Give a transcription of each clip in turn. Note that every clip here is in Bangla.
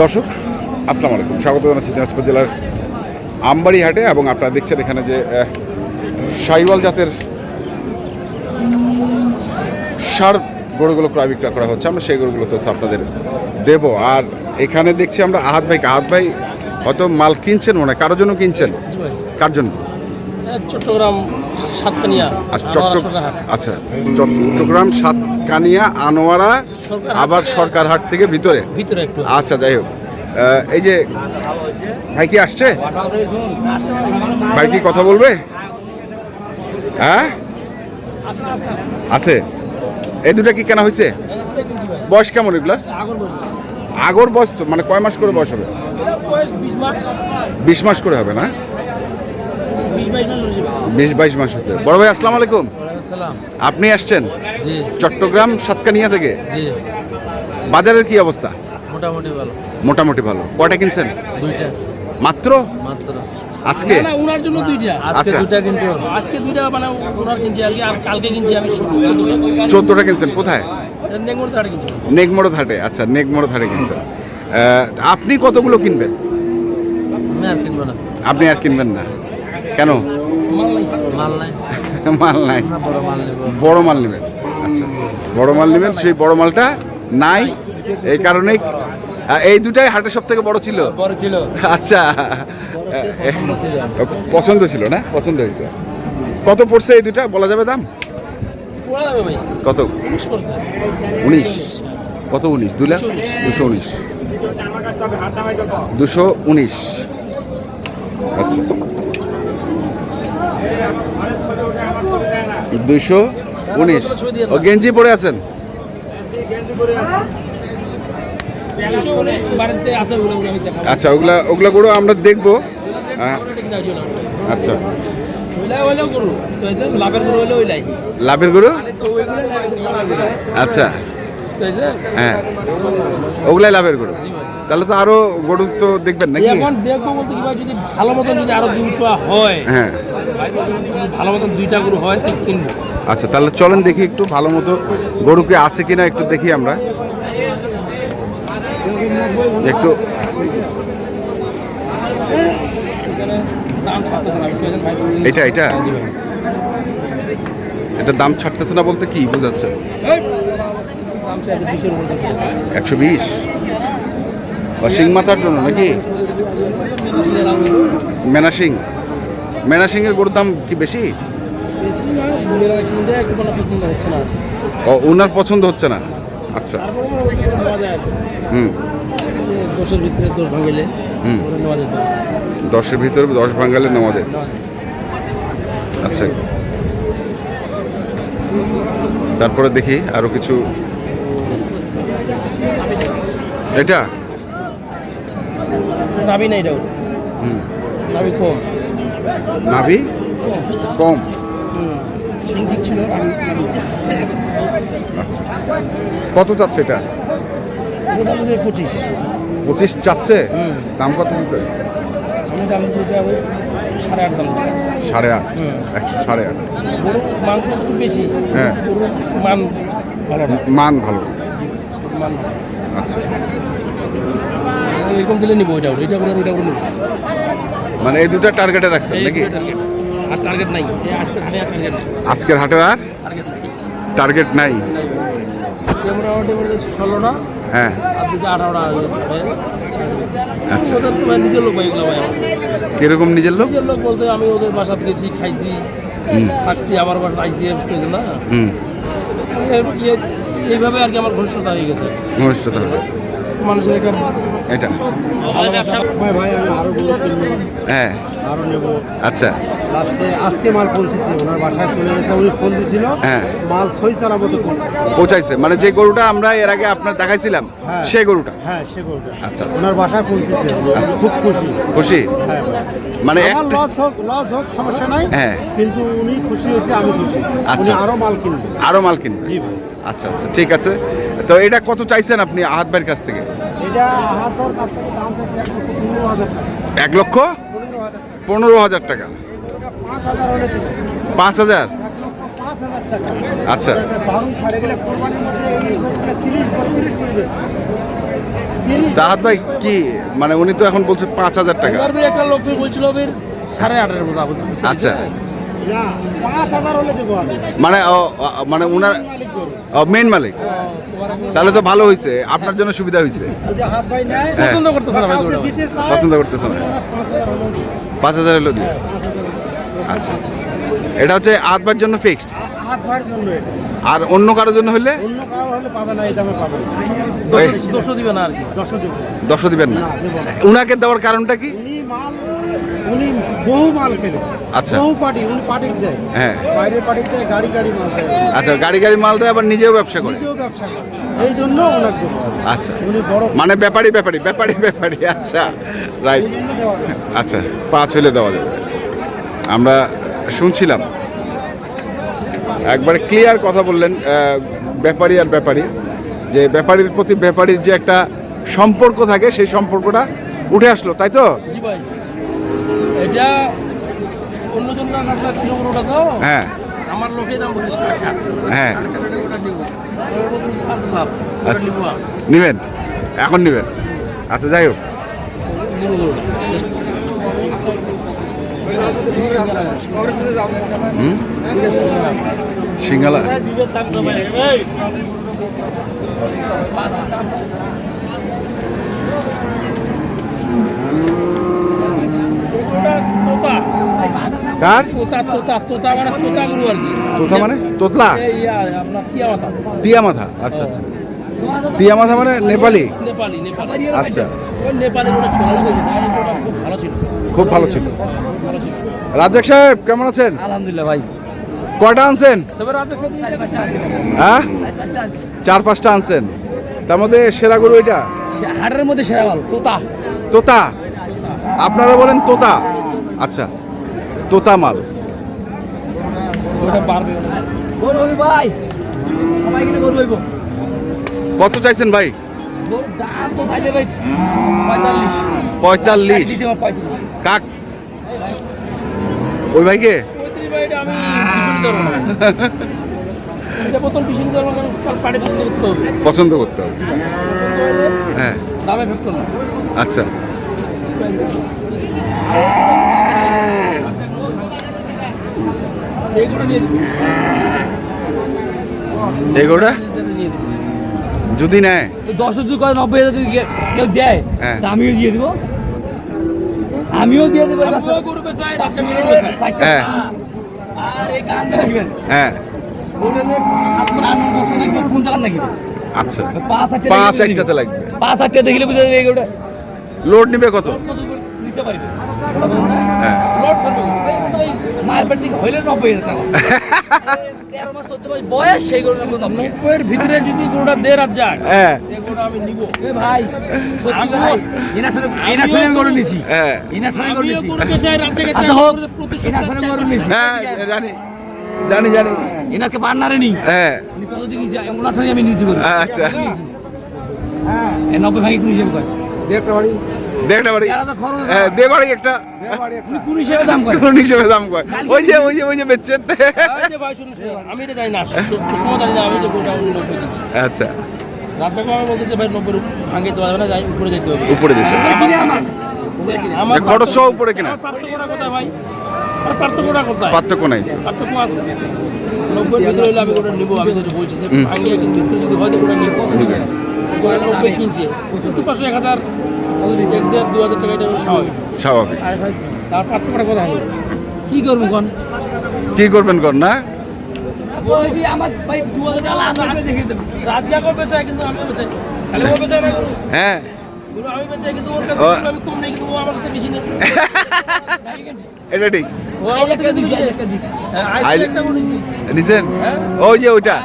দর্শক আসসালামু আলাইকুম। স্বাগত জানাচ্ছি দিনাজপুর জেলার আমবাড়ি হাটে এবং আপনারা দেখছেন এখানে যে সাইওয়াল জাতের সার গরুগুলো ক্রয় বিক্রয় করা হচ্ছে। আমরা সেই গরুগুলো তথ্য আপনাদের দেব। আর এখানে দেখছি আমরা আহাত ভাইকে। আহাত ভাই হয়তো মাল কিনছেন মনে হয়। কারোর জন্য কিনছেন। কার জন্য? চট্টগ্রাম সাতকানিয়া আচ্ছা আনোয়ারা চট্ট সরকারহাট। আচ্ছা চট্টগ্রাম সাতকানিয়া আনোয়ারা আবার সরকারহাট থেকে ভিতরে? ভিতরে একটু। আচ্ছা যাই হোক। এই যে ভাই কি আসছে? ভাই কি কথা বলবে? হ্যাঁ? আছে। এই দুটা কি কেনা হয়েছে? বয়স কেমন এগুলার আগর বয়স তো মানে কয় মাস করে বয়স হবে? বিশ মাস করে হবে না? বিশ বাইশ মাস হচ্ছে বড় ভাই আসসালামু আলাইকুম। আপনি আসছেন? চট্টগ্রাম সাতকানিয়া থেকে? বাজারের কি অবস্থা? মোটামুটি ভালো। মোটামুটি ভালো। কয়টা কিনছেন? দুইটা। মাত্র? মাত্র। আজকে? না উনার জন্য দুইটা। আজকে আচ্ছা। দুইটা কিন্তু আজকে দুইটা মানে ওনার কিনছি আর আর কালকে কিনছি আমি চোদ্দটা। কিনছেন। কোথায়? নেগমোড়ো ঘাটে আচ্ছা নেগমোড়ো ঘাটে কিনছেন। আপনি কতগুলো কিনবেন? আমি আর কিনবো না। আপনি আর কিনবেন না। কেন? মাল নাই। মাল নাই। বড় মাল নেব। বড় মাল নেবেন। আচ্ছা। বড় মাল নেবেন সেই বড় মালটা নাই। এই কারণেই আহ, এই দুটাই হাটের সব থেকে বড় ছিল। বড় ছিল। আচ্ছা। পছন্দ ছিল না? পছন্দ হয়েছে। কত পড়ছে এই দুটা? বলা যাবে দাম? কত? উনিশ উনিশ? কত উনিশ? দুই লাখ? দুশো উনিশ। দুশো উনিশ। আচ্ছা। দুশো উনিশ। ও গেঞ্জি পরে আছেন? আচ্ছা ওগুলা ওগুলা গরু আমরা দেখব। হ্যাঁ, আচ্ছা। লাভের গরু? আচ্ছা। হ্যাঁ। ওগুলাই লাভের গরু। তাহলে তো আরও গরু তো দেখবেন নাকি? এখন দেখব বলতে কি যদি ভালো মতন যদি আরও দুটো হয় হ্যাঁ। ভালো মতন দুইটা গরু হয় কিনবো। আচ্ছা তাহলে চলেন দেখি একটু ভালো মতো গরু কি আছে কিনা একটু দেখি আমরা। একটু এটা এটা? এটা দাম ছাড়তেছে না বলতে কি বোঝাচ্ছে। একশো বিশ। শিং মাথার জন্য নাকি? মেশিনের দাম মেনাসিং মেনাসিং এর গরুর দাম কি বেশি? ও ওনার পছন্দ হচ্ছে না? আচ্ছা। হুম। যে দোষের ভিতরে দোষ ভাঙিলে হুম। দশের ভিতরে দশ ভাঙ্গালে নেওয়া যায়। আচ্ছা। তারপরে দেখি আরও কিছু। এটা? নাবি নাই এটাও হুম। নাবি কম। নাভি? কম। আচ্ছা। কত চাচ্ছে এটা? পঁচিশ পঁচিশ চাচ্ছে দাম কত দিচ্ছে? সাড়ে আট একশো সাড়ে আট। মাংস একটু বেশি হ্যাঁ। মান ভালো মান ভালো। আচ্ছা। এরকম দিলে নিবো ওইটা ওইটা করে ওইটা করে নিবো। মানে এই দুটা টার্গেটে রাখছেন নাকি? টার্গেট আর টার্গেট নাই। এই আজকে হাটে আর টার্গেট নাই। আজকের হাটের আর টার্গেট নাই। টার্গেট নাই। নাই মোটামুটি করে ষোলোটা হ্যাঁ। আর দুটো আঠারোটা আচ্ছা। ওদের তো নিজের লোক এগুলো ভাই। কীরকম নিজের লোক? নিজের লোক বলতে আমি ওদের বাসা গেছি খাইছি। থাকছি আমার বাসা আইসি বুঝতে না। হুম। এই- এই- এইভাবে আর কি আমার ঘনিষ্ঠতা হয়ে গেছে। ঘনিষ্ঠতা হবে মানুষের একটা এটা? ভাই ভাই আমি আরও গরু কিনবো। হ্যাঁ। আরও নেব। আচ্ছা। লাস্টে আজকে মাল পৌঁছেছে ওনার বাসায় চলে গেছে উনি ফোন দিছিল। হ্যাঁ। মাল ছয় চারা মতো পৌঁছাইছে। মানে যে গরুটা আমরা এর আগে আপনার দেখাইছিলাম হ্যাঁ। সেই গরুটা? হ্যাঁ সে গরুটা। আচ্ছা, আচ্ছা। ওনার বাসায় পৌঁছেছে আচ্ছা। খুব খুশি। খুশি? হ্যাঁ মানে লস হোক লস হোক সমস্যা নাই। হ্যাঁ। কিন্তু উনি খুশি হয়েছে আমি খুশি। আচ্ছা, আচ্ছা। আরও মাল কিনবে। আরও মাল কিনবে। জি ভাই। আচ্ছা আচ্ছা ঠিক আছে। তো এটা কত চাইছেন আপনি আহাত ভাইয়ের কাছ থেকে? এটা হাতর কাছ থেকে দাম থেকে এক লক্ষ পনেরো হাজার টাকা। পাঁচ হাজার আচ্ছা। তাহাত ভাই কি মানে উনি তো এখন বলছে পাঁচ হাজার টাকা। একটা লোক বলছিল সাড়ে আটের মতো আচ্ছা। মানে মানে ওনার মালিক মেন মালিক? তাহলে তো ভালো হয়েছে আপনার জন্য সুবিধা হয়েছে ওই যে হাত ভাই নেয় হ্যাঁ। পছন্দ করতেছে না পছন্দ করতেছে না। পাঁচ হাজার হলো হাজার হলেও। আচ্ছা। এটা হচ্ছে আটবার জন্য ফিক্সড আর অন্য কারোর জন্য হলে? অন্য কারও হলে পাবে না এই দামে পাবে না। ওই দোষও দিবে না আর কি। দশও দিবেন না। না, উনাকে দেওয়ার কারণটা কি? মাল উনি বহু মাল কেনে। আচ্ছা। বহু পার্টি উনি পার্টি দেয়। হ্যাঁ। বাইরের পার্টি দেয় গাড়ি গাড়ি মাল দেয়। আচ্ছা গাড়ি গাড়ি মাল দেয় আবার নিজেও ব্যবসা করে। নিজেও ব্যবসা করে। এই জন্য দেবো আচ্ছা। উনি বড় মানে ব্যাপারী ব্যাপারী ব্যাপারী ব্যাপারী। আচ্ছা রাইট। আচ্ছা পাঁচ হলে দেওয়া যাবে। আমরা শুনছিলাম। একবারে ক্লিয়ার কথা বললেন ব্যাপারী আর ব্যাপারী। যে ব্যাপারীর প্রতি ব্যাপারীর যে একটা সম্পর্ক থাকে সেই সম্পর্কটা উঠে আসলো তাই তো? জি ভাই। এটা অন্যজন কাছে ছিল গরুটা তো হ্যাঁ। আমার লোকে দাম বলিস হ্যাঁ। ওটা আচ্ছা। নিবো নিবেন? এখন নিবেন? আচ্ছা যাই হোক। সিঙ্গালা ওটা তোতা কার? তোতা তোতা তোতা মানে তোতা গরু আর কি। তোতা মানে তোতলা? আপনার কি আওয়াজ আছে টিয়া মাথা আচ্ছা আচ্ছা। টিয়া মাথা মানে নেপালি? নেপালি নেপালি। আচ্ছা। ওই নেপালি ওটা না ওটা খুব ভালো ছিল। খুব ভালো ছিল। ছিল। রাজ্জাক সাহেব কেমন আছেন? আলহামদুলিল্লাহ ভাই। কয়টা আনছেন? হ্যাঁ? চার পাঁচটা আনছেন। তার মধ্যে সেরা গরু এটা হাটের মধ্যে সেরা ভালো তোতা? তোতা। আপনারা বলেন তোতা। আচ্ছা। তোতা মাল ওটা পারবে গরু হইব ভাই সবাই কিনে গরু হইব কত চাইছেন ভাই? পঁয়তাল্লিশ। কাক? ওই ভাইকে? পঁয়ত্রিশ ভাইটা আমি ভীষণ ধরবো না এটা প্রথম ভীষণ ধরবো কারণ তার পাড়ে পছন্দ করতে হবে পছন্দ করতে হবে পছন্দ হলে হ্যাঁ দামে ফেক্ট না আচ্ছা যদি নেয়। দশ যদি করে নব্বই হাজার যদি কেউ দেয় হ্যাঁ। তা আমিও দিয়ে দিব। আমিও দিয়ে দেবো। হ্যাঁ। আর এই গান দেখবেন হ্যাঁ। আচ্ছা। পাঁচ হাজার পাঁচ একটাতে লাগবে। পাঁচ হাজার টাকা দেখলে বুঝা যাবে এই লোড নিবে কত? নিতে পারবে? হ্যাঁ। থেকে হইলে নব্বই হাজার টাকা। তেরো মাস চোদ্দ মাস বয়স সেই গরুটার কোনো দাম নব্বইয়ের ভিতরে যদি গরুটা দেড় হাজার হ্যাঁ। গরুটা আমি নিব। এ ভাই সত্যি গরু নিছি। হ্যাঁ। এনা ঠনে গরু আচ্ছা হোক এনা গরু নিছি। হ্যাঁ জানি জানি জানি। এনাকে পার্টনারে নি। হ্যাঁ। উনি কতদিন নিছি? ওনার আমি নিছি গরু। আচ্ছা। এ নব্বই ভাগে হিসেবে কয় দেখটা বাড়ি? এরা তো খরচ হ্যাঁ দে বাড়ি একটা। কোন হিসেবে দাম কয় ওই যে ওই যে ওই যে বেচছেন। আমি এটা জানি না। সময় জানি না আমি যে নব্বই দিচ্ছি। আচ্ছা। রাজ্জাকে আমি বলতেছি ভাই নব্বই ভাঙে দেওয়া যাবে না যাই উপরে যেতে হবে। উপরে যেতে আমার। খরচ সহ উপরে কিনা? আমার কোথায় ভাই। পার্থক্যটা কোথায় পার্থক্য নাই। পার্থক্য আছে। নব্বই ভিতরে হলে আমি ওটা নিবো আমি যেটা বলছি যে ভাঙিয়ে কিন্তু যদি হয় তো ওটা নিবো। নব্বই কিনছে। পাঁচশো এক হাজার এক দেড় দু হাজার টাকা এটা স্বাভাবিক। স্বাভাবিক। তার পার্থক্যটা কোথায় হবে। কি করব কোন? কি করবেন কর না? হ্যাঁ। আমি বেচাই কিন্তু ওর কাছে ও- গরু আমি কম নেই কিন্তু ও আমার কাছে বেশি নেই। এটা ঠিক। নিছেন? হ্যাঁ। ওই যে ওইটা।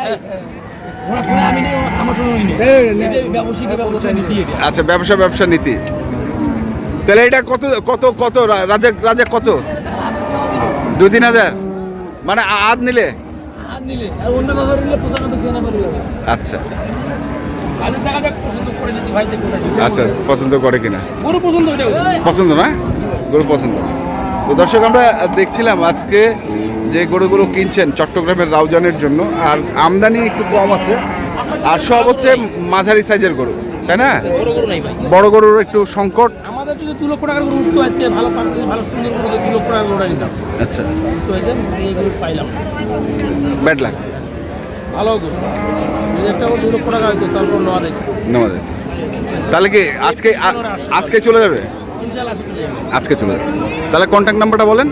আচ্ছা ব্যবসা ব্যবসা নীতি। তাহলে এটা কত কত কত রাজা রাজা কত? দু তিন হাজার? মানে আধ নিলে? আচ্ছা। আজ দেখা যাক পছন্দ করে যদি ভাই আচ্ছা পছন্দ করে কিনা? পছন্দ না? গরু পছন্দ। তো দর্শক আমরা দেখছিলাম আজকে যে গরুগুলো কিনছেন চট্টগ্রামের রাউজানের জন্য আর আমদানি একটু কম আছে। আর সব হচ্ছে মাঝারি সাইজের গরু তাই না? বড় গরুর একটু সংকট। আমাদের যদি দু লক্ষ টাকার গরু উঠতো আজকে ভালো পার্সেন্ট ভালো সুন্দর গরু দু লক্ষ টাকার গরুটা নিতাম। আচ্ছা। বুঝতে পারছেন? এই গরু পাইলাম। ব্যাড লাক ভালো গরু। যদি একটা গরু দু লক্ষ টাকা হইতো তারপর নেওয়া যায়। নমাদের তাহলে কি আজকে আজকে চলে যাবে। আজকে চলে যাবে? তাহলে কন্ট্যাক্ট নাম্বারটা বলেন।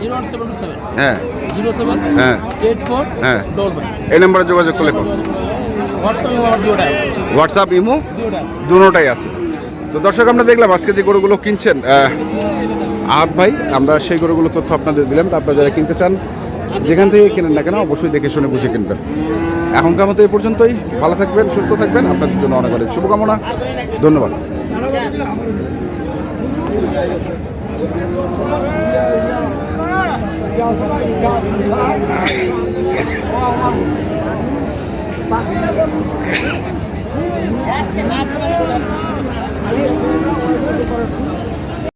হ্যাঁ। জিরো সেভেন হ্যাঁ। এইট ফোর হ্যাঁ। এই নাম্বারে যোগাযোগ করলে হোয়াটসঅ্যাপে ইমো দুটা আছে। তো দর্শক আমরা দেখলাম আজকে যে গরুগুলো কিনছেন আহ, আহাত ভাই আমরা সেই গরুগুলো তথ্য আপনাদের দিলাম। তো আপনারা যারা কিনতে চান যেখান থেকে কেনেন না কেন অবশ্যই দেখে শুনে বুঝে কিনবেন। এখনকার মতো এই পর্যন্তই। ভালো থাকবেন সুস্থ থাকবেন। আপনাদের জন্য অনেক অনেক শুভকামনা। ধন্যবাদ। একটা না